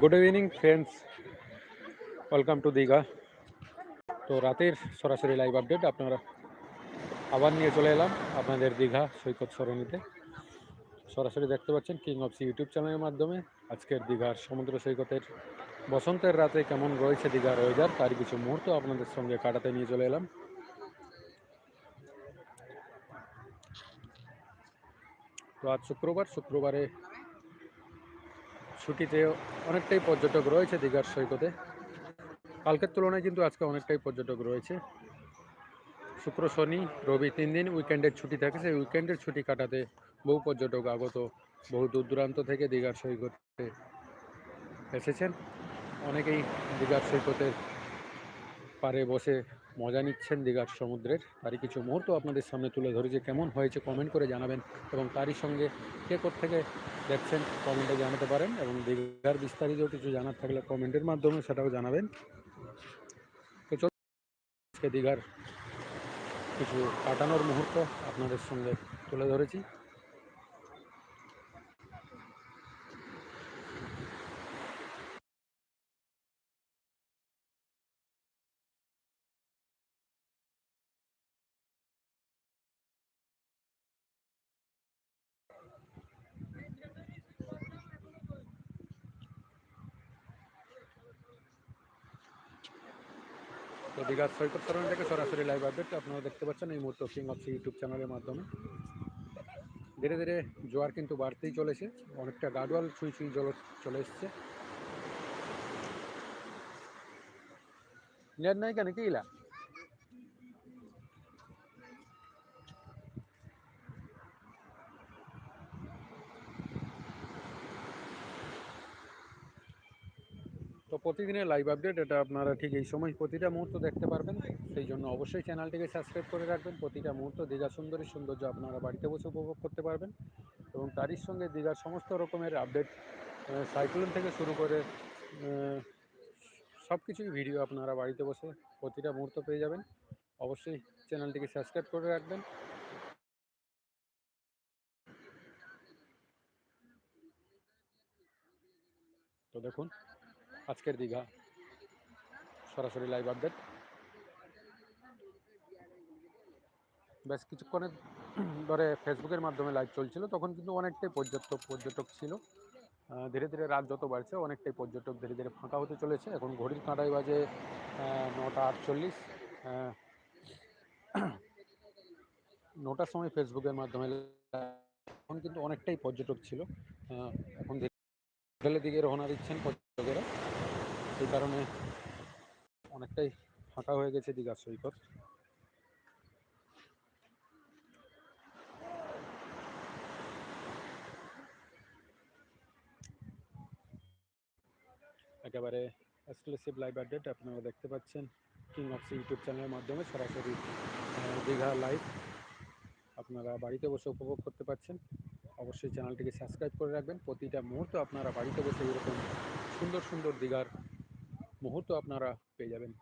Good evening friends welcome to Digha তো রাতের সরাসরি লাইভ আপডেট আপনারা আবার নিয়ে চলে এলাম আপনাদের দীঘা সৈকত সরণিতে। সরাসরি দেখতে পাচ্ছেন কিং অফ সি ইউটিউব চ্যানেলের মাধ্যমে আজকের দীঘার সমুদ্র সৈকতের বসন্তের রাতে কেমন রয়েছে দীঘার ওয়েদার তার কিছু মুহূর্ত আপনাদের সঙ্গে কাটাতে নিয়ে চলে এলাম। তো আজ শুক্রবার, শুক্রবারে ছুটিতে অনেকটাই পর্যটক রয়েছে দীঘার সৈকতে। কালকের তুলনায় কিন্তু আজকে অনেকটাই পর্যটক রয়েছে। শুক্র, শনি, রবি তিন দিন উইকেন্ডের ছুটি থাকে। সেই উইকেন্ডের ছুটি কাটাতে বহু পর্যটক আগত, বহু দূর দূরান্ত থেকে দীঘার সৈকতে এসেছেন। অনেকেই দীঘার সৈকতের পারে বসে মজা নিচ্ছেন দীঘার সমুদ্রের। তারই কিছু মুহূর্ত আপনাদের সামনে তুলে ধরেছে কেমন হয়েছে কমেন্ট করে জানাবেন এবং তারই সঙ্গে কে থেকে দেখছেন কমেন্টে জানাতে পারেন এবং দীঘার বিস্তারিত কিছু জানার থাকলে কমেন্টের মাধ্যমে সেটাও জানাবেন। তো আজকে দীঘার কিছু কাটানোর মুহূর্ত আপনাদের সঙ্গে তুলে ধরেছি। তো সৈকত সরণ থেকে সরাসরি লাইভ আপডেট আপনারা দেখতে পাচ্ছেন এই মুহূর্তে কিং অফ ইউটিউব চ্যানেলের মাধ্যমে। ধীরে ধীরে জোয়ার কিন্তু বাড়তেই চলেছে, অনেকটা গাডওয়াল ছুঁই ছুঁই জল চলে এসছে। নেট নাই কেন? কি ইলা প্রতিদিনের লাইভ আপডেট এটা আপনারা ঠিক এই সময় প্রতিটা মুহূর্ত দেখতে পারবেন। সেই জন্য অবশ্যই চ্যানেলটিকে সাবস্ক্রাইব করে রাখবেন। প্রতিটা মুহূর্ত দীঘা সুন্দরী সৌন্দর্য আপনারা বাড়িতে বসে উপভোগ করতে পারবেন এবং তারই সঙ্গে দীঘার সমস্ত রকমের আপডেট সাইক্লোন থেকে শুরু করে সব কিছুই ভিডিও আপনারা বাড়িতে বসে প্রতিটা মুহূর্ত পেয়ে যাবেন। অবশ্যই চ্যানেলটিকে সাবস্ক্রাইব করে রাখবেন। তো দেখুন আজকের দীঘা। সরাসরি লাইভ আপডেট বেশ কিছুক্ষণের ধরে ফেসবুকের মাধ্যমে লাইভ চলছিল, তখন কিন্তু অনেকটাই পর্যটক পর্যটক ছিল। ধীরে ধীরে রাত যত বাড়ছে, অনেকটাই পর্যটক ধীরে ধীরে ফাঁকা হতে চলেছে। এখন ঘড়ির কাঁটায় বাজে নটা আটচল্লিশ। নটার সময় ফেসবুকের মাধ্যমে এখন কিন্তু অনেকটাই পর্যটক ছিল। এখন হোটেলের দিকে রওনা দিচ্ছেন পর্যটকেরা। সেই কারণে অনেকটাই ফাঁকা হয়ে গেছে দীঘার সৈকত। একেবারে এক্সক্লুসিভ লাইভ আপডেট আপনারা দেখতে পাচ্ছেন কিং অফ ইউটিউব চ্যানেলের মাধ্যমে সরাসরি দীঘা লাইভ আপনারা বাড়িতে বসে উপভোগ করতে পারছেন অবশ্যই চ্যানেলটিকে সাবস্ক্রাইব করে রাখবেন। প্রতিটা মুহূর্ত আপনারা বাড়িতে বসে এরকম সুন্দর সুন্দর দীঘার মুহূর্ত আপনারা পেয়ে যাবেন।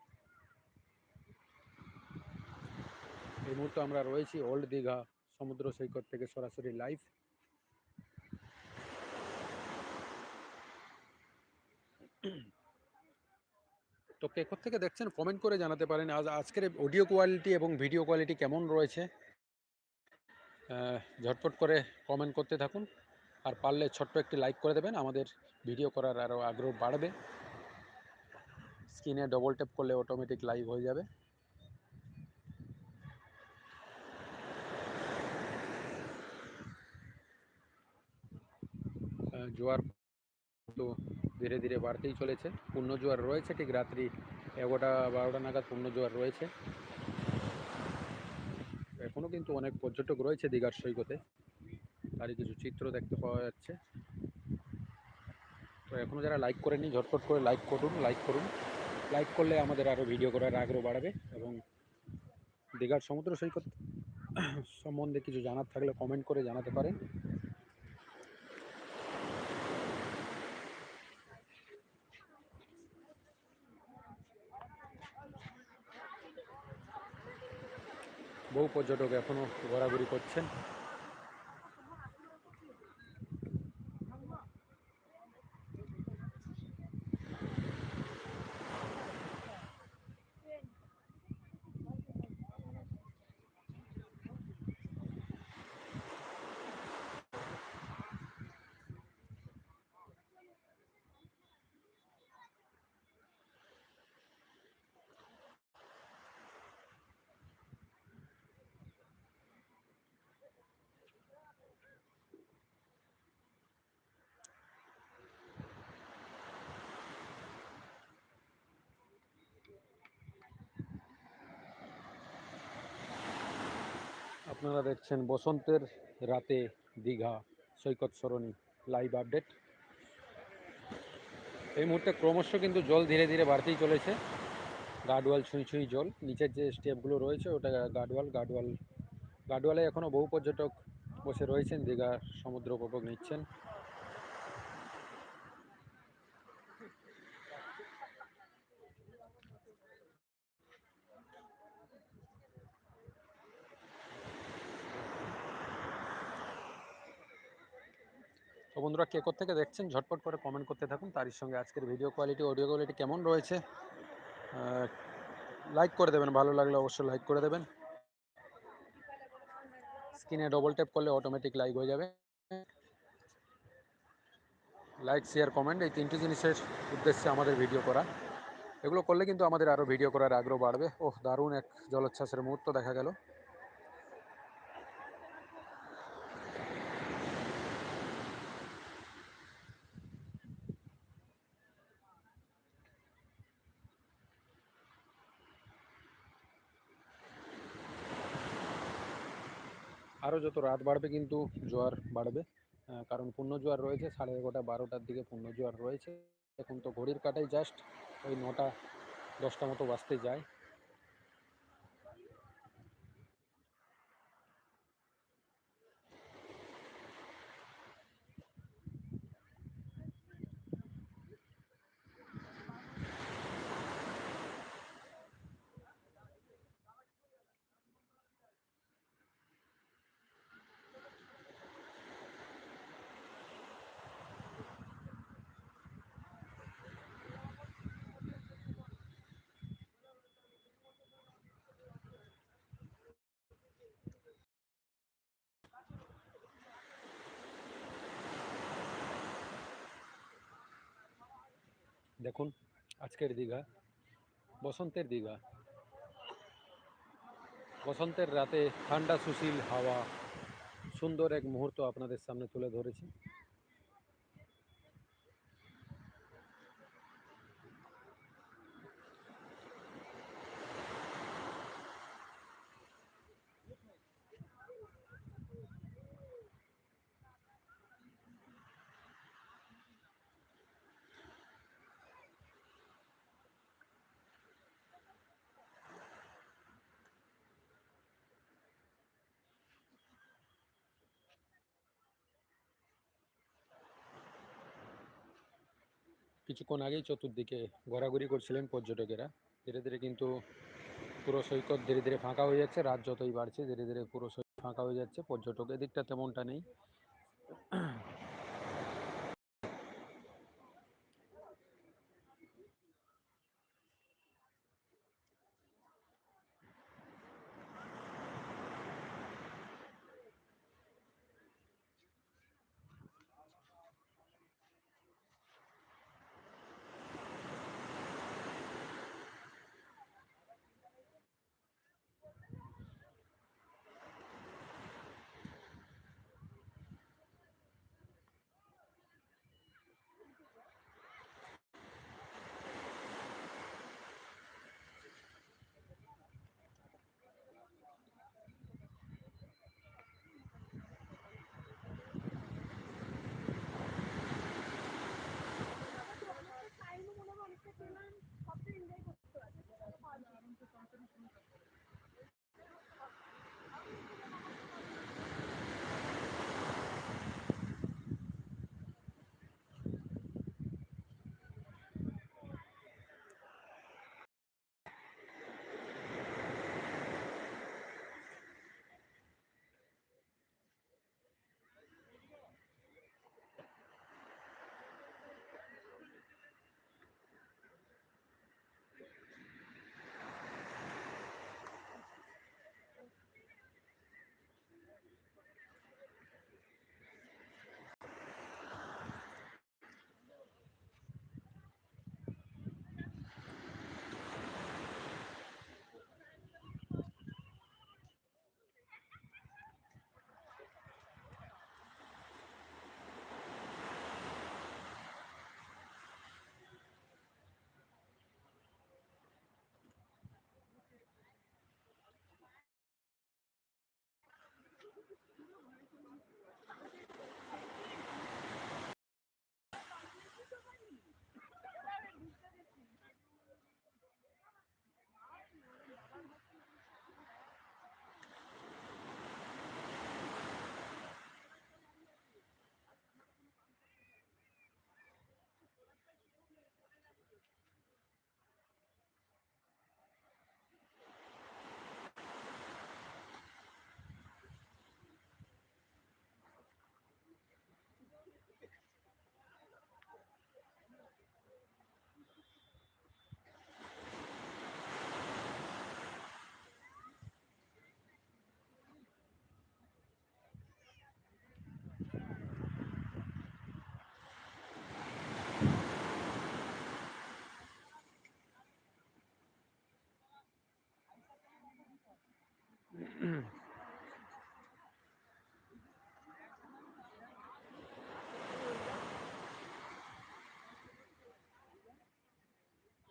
এই মুহূর্তে আমরা রয়েছি ওল্ড দীঘা সমুদ্র সৈকত থেকে সরাসরি লাইভ। তো কে থেকে দেখছেন কমেন্ট করে জানাতে পারেন। আজ আজকের অডিও কোয়ালিটি এবং ভিডিও কোয়ালিটি কেমন রয়েছে ঝটপট করে কমেন্ট করতে থাকুন। আর পারলে ছোট্ট একটি লাইক করে দেবেন। আমাদের ভিডিও করার আরও আগ্রহ বাড়বে। স্ক্রিনে ডবল ট্যাপ করলে অটোমেটিক লাইভ হয়ে যাবে। জোয়ার তো ধীরে ধীরে বাড়তেই চলেছে। পূর্ণ জোয়ার রয়েছে, ঠিক রাত্রি এগারোটা, বারোটা নাগাদ পূর্ণ জোয়ার রয়েছে। এখনও কিন্তু অনেক পর্যটক রয়েছে দীঘার সৈকতে। তারই কিছু চিত্র দেখতে পাওয়া যাচ্ছে। তো এখনও যারা লাইক করেনি ঝটপট করে লাইক করুন লাইক করুন। লাইক করলে আমাদের আরও ভিডিও করার আগ্রহ বাড়বে এবং দীঘার সমুদ্র সৈকত সম্বন্ধে কিছু জানার থাকলে কমেন্ট করে জানাতে পারেন। বহু পর্যটক এখনও ঘোরাঘুরি করছেন। আপনারা দেখছেন বসন্তের রাতে দীঘা সৈকত সরণি লাইভ আপডেট এই মুহূর্তে ক্রমশ কিন্তু জল ধীরে ধীরে বাড়তেই চলেছে। গার্ডওয়াল ছুঁই ছুঁই জল, নিচের যে স্টেপগুলো রয়েছে ওটা গার্ডওয়াল গার্ডওয়াল গার্ডওয়ালে এখনও বহু পর্যটক বসে রয়েছেন, দীঘা সমুদ্র উপভোগ নিচ্ছেন। বন্ধুরা কে থেকে দেখছেন, ঝটপট করে কমেন্ট করতে থাকুন। তারই সঙ্গে আজকের ভিডিও কোয়ালিটি অডিও কোয়ালিটি কেমন রয়েছে লাইক করে দেবেন। ভালো লাগলে অবশ্যই লাইক করে দেবেন। স্ক্রিনে ডবল ট্যাপ করলে অটোমেটিক লাইক হয়ে যাবে। লাইক শেয়ার কমেন্ট এই তিনটি জিনিসের উদ্দেশ্যে আমাদের ভিডিও করা। এগুলো করলে কিন্তু আমাদের আরও ভিডিও করার আগ্রহ বাড়বে। ওহ, দারুণ এক জলোচ্ছ্বাসের মুহূর্ত দেখা গেল। যত রাত বাড়বে কিন্তু জোয়ার বাড়বে। কারণ পূর্ণ জোয়ার রয়েছে, সাড়ে এগারোটা, বারোটার দিকে পূর্ণ জোয়ার রয়েছে। এখন তো ঘড়ির কাটাই জাস্ট ওই নটা, দশটা মতো বাঁচতে যায়। দেখুন, আজকের দীঘা, বসন্তের দীঘা। বসন্তের রাতে ঠান্ডা সুশীল হাওয়া, সুন্দর এক মুহূর্ত আপনাদের সামনে তুলে ধরেছি। কিছুক্ষণ আগেই চতুর্দিকে ঘোরাঘুরি করছিলেন পর্যটকেরা। ধীরে ধীরে কিন্তু পুরো সৈকত ধীরে ধীরে ফাঁকা হয়ে যাচ্ছে, রাত যতই বাড়ছে ধীরে ধীরে পুরো সৈকত ফাঁকা হয়ে যাচ্ছে, পর্যটক এদিকটা তেমনটা নেই।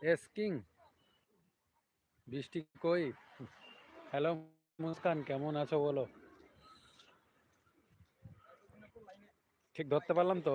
এস কিং। বৃষ্টি কই? হ্যালো মুস্কান কেমন আছো বলো? ঠিক ধরতে পারলাম তো?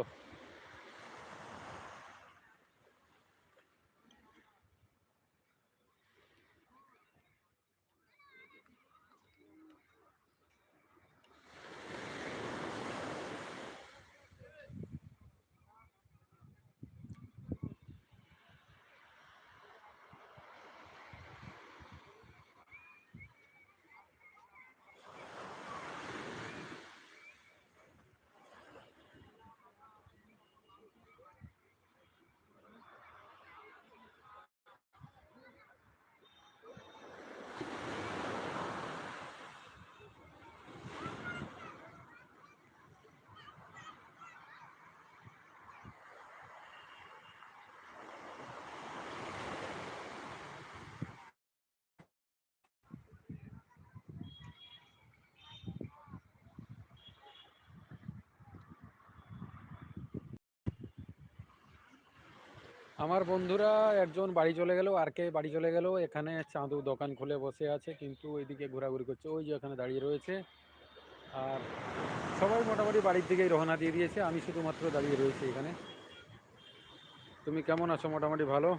আমার বন্ধুরা একজন বাড়ি চলে গেল, আর কে বাড়ি চলে গেল, এখানে চাঁদু দোকান খুলে বসে আছে, কিন্তু ওইদিকে ঘোরাঘুরি করছে, ওই যে ওখানে দাঁড়িয়ে রয়েছে। আর সবাই মোটামুটি বাড়ির দিকেই রওনা দিয়ে দিয়েছে, আমি শুধুমাত্র দাঁড়িয়ে রয়েছি এখানে। তুমি কেমন আছো? মোটামুটি ভালো?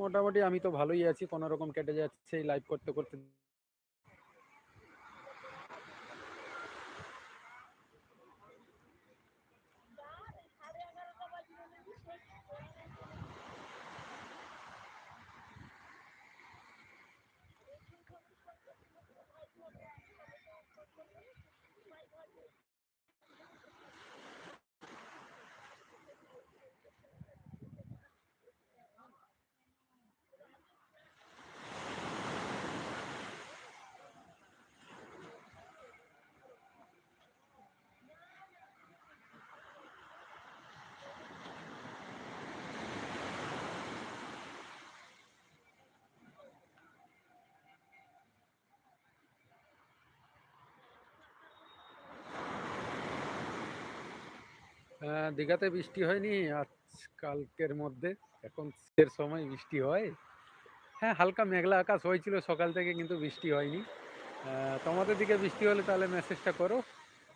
মোটামুটি আমি তো ভালোই আছি, কোনো রকম কেটে যাচ্ছে লাইভ করতে করতে দীঘাতে বৃষ্টি হয়নি আজ কালকের মধ্যে। এখন শীতের সময় বৃষ্টি হয়। হ্যাঁ হালকা মেঘলা আকাশ হয়েছিল সকাল থেকে, কিন্তু বৃষ্টি হয়নি। তোমাদের দিকে বৃষ্টি হলে তাহলে মেসেজটা করো।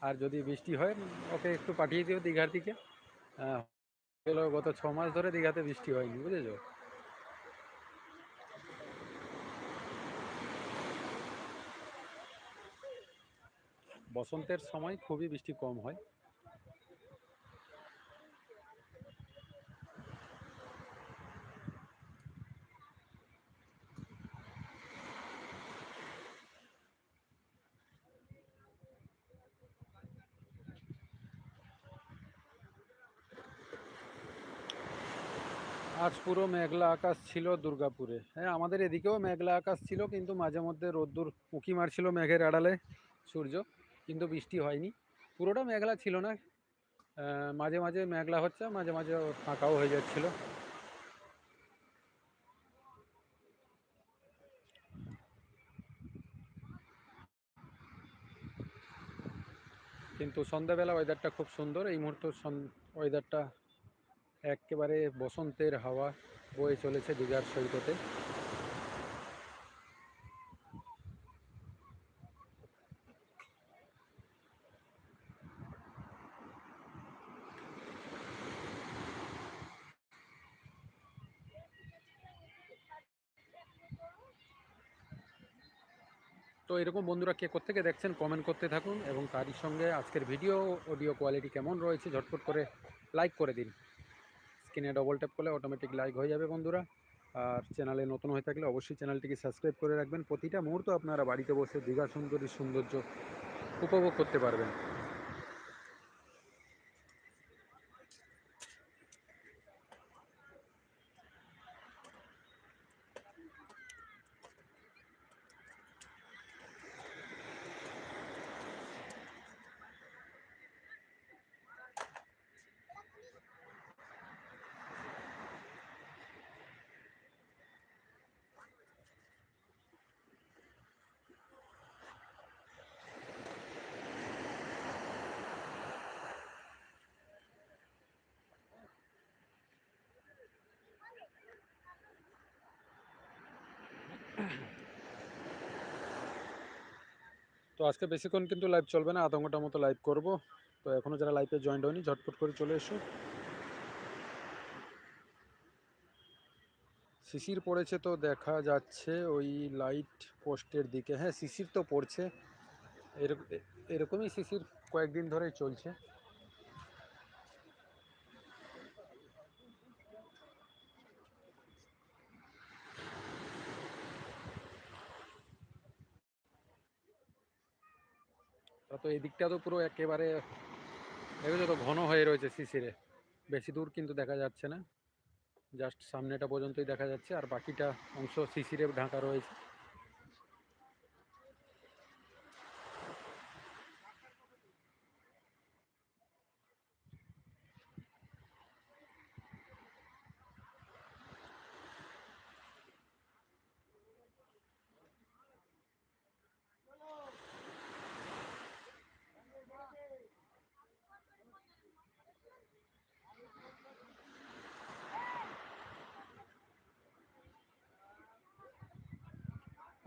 আর যদি বৃষ্টি হয়, ওকে একটু পাঠিয়ে দিও দীঘার দিকে। গেল গত ছ মাস ধরে দীঘাতে বৃষ্টি হয়নি, বুঝেছ? বসন্তের সময় খুবই বৃষ্টি কম হয়। আজ পুরো মেঘলা আকাশ ছিল দুর্গাপুরে। হ্যাঁ আমাদের এদিকেও মেঘলা আকাশ ছিল, কিন্তু মাঝে মধ্যে রোদ্দুর উঁকি মারছিল মেঘের আড়ালে সূর্য, কিন্তু বৃষ্টি হয়নি। পুরোটা মেঘলা ছিল না। মাঝে মাঝে মেঘলা হচ্ছে, মাঝে মাঝে ফাঁকাও হয়ে যাচ্ছিল। কিন্তু সন্ধ্যাবেলা ওয়েদারটা খুব সুন্দর। এই মুহূর্তে ওয়েদারটা একেবারে বসন্তের হাওয়া বয়ে চলেছে দীঘার সৈকতে। তো এরকম বন্ধুরা কে কোথেকে দেখছেন কমেন্ট করতে থাকুন এবং তারই সঙ্গে আজকের ভিডিও অডিও কোয়ালিটি কেমন রয়েছে, ঝটপট করে লাইক করে দিন। স্ক্রিনে ডবল ট্যাপ করলে অটোমেটিক লাইক হয়ে যাবে বন্ধুরা। আর চ্যানেলে নতুন হয়ে থাকলে অবশ্যই চ্যানেলটিকে সাবস্ক্রাইব করে রাখবেন। প্রতিটা মুহূর্ত আপনারা বাড়িতে বসে দীঘা সুন্দরী সৌন্দর্য উপভোগ করতে পারবেন। আজকে বেশিক্ষণ কিন্তু লাইভ চলবে না, আধ ঘণ্টার মতো লাইভ করব। তো এখনও যারা লাইভে জয়েন্ট হয়নি, ঝটপট করে চলে এসো। শিশির পড়েছে তো দেখা যাচ্ছে ওই লাইট পোস্টের দিকে। হ্যাঁ শিশির তো পড়ছে। এরকম এরকমই শিশির কয়েকদিন ধরেই চলছে। তা তো এদিকটা তো পুরো একেবারে দেখেছ তো ঘন হয়ে রয়েছে শিশিরে। বেশি দূর কিন্তু দেখা যাচ্ছে না। জাস্ট সামনেটা পর্যন্তই দেখা যাচ্ছে আর বাকিটা অংশ শিশিরে ঢাকা রয়েছে।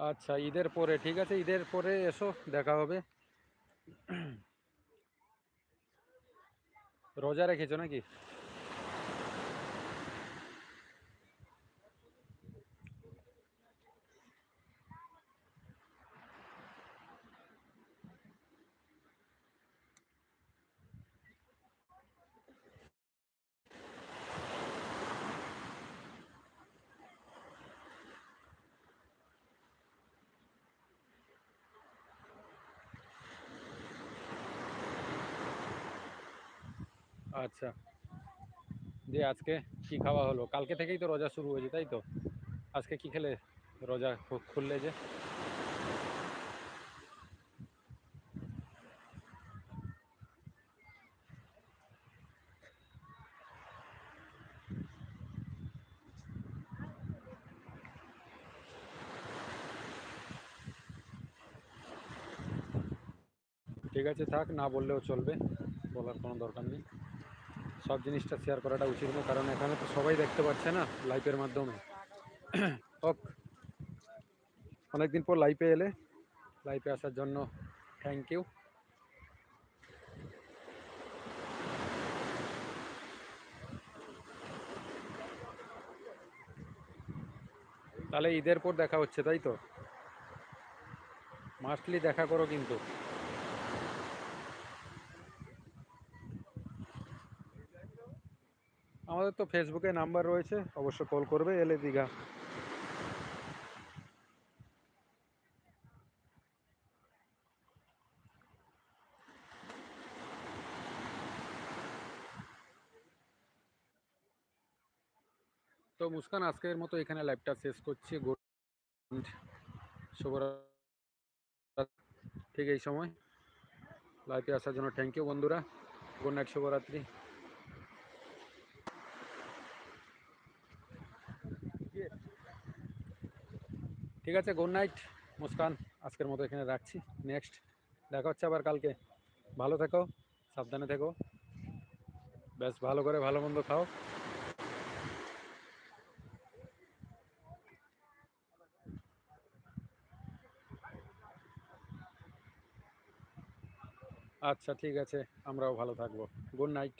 আচ্ছা ঈদের পরে ঠিক আছে? ঈদের পরে এসো দেখা হবে। রোজা রেখেছো নাকি? আচ্ছা। দিয়ে আজকে কি খাওয়া হলো? কালকে থেকেই তো রোজা শুরু হয়েছে, তাই তো? আজকে কি খেলে রোজা খুললে যে? ঠিক আছে, থাক, না বললেও চলবে, বলার কোনো দরকার নেই। সব জিনিসটা শেয়ার করাটা উচিত না কারণ এখানে তো সবাই দেখতে পাচ্ছে না লাইভের মাধ্যমে। হোক, অনেকদিন পর লাইভে এলে লাইভে আসার জন্য থ্যাংক ইউ তাহলে ঈদের পর দেখা হচ্ছে, তাই তো? মাস্টলি দেখা করো কিন্তু। আমাদের তো ফেসবুকে নাম্বার রয়েছে, অবশ্য কল করবে এলে দীঘা। তো মুস্কান, আজকের মতো এখানে লাইভটা শেষ করছি। গুড ঠিক এই সময়। লাইভে আসার জন্য থ্যাংক ইউ বন্ধুরা। গুড নাইট, শুভরাত্রি। ঠিক আছে গুড নাইট মুস্কান। আজকের মতো এখানে রাখছি। নেক্সট দেখা হচ্ছে আবার কালকে। ভালো থেকো, সাবধানে থেকো। বেশ ভালো করে ভালো মন্দ খাও। আচ্ছা ঠিক আছে, আমরাও ভালো থাকব। Good night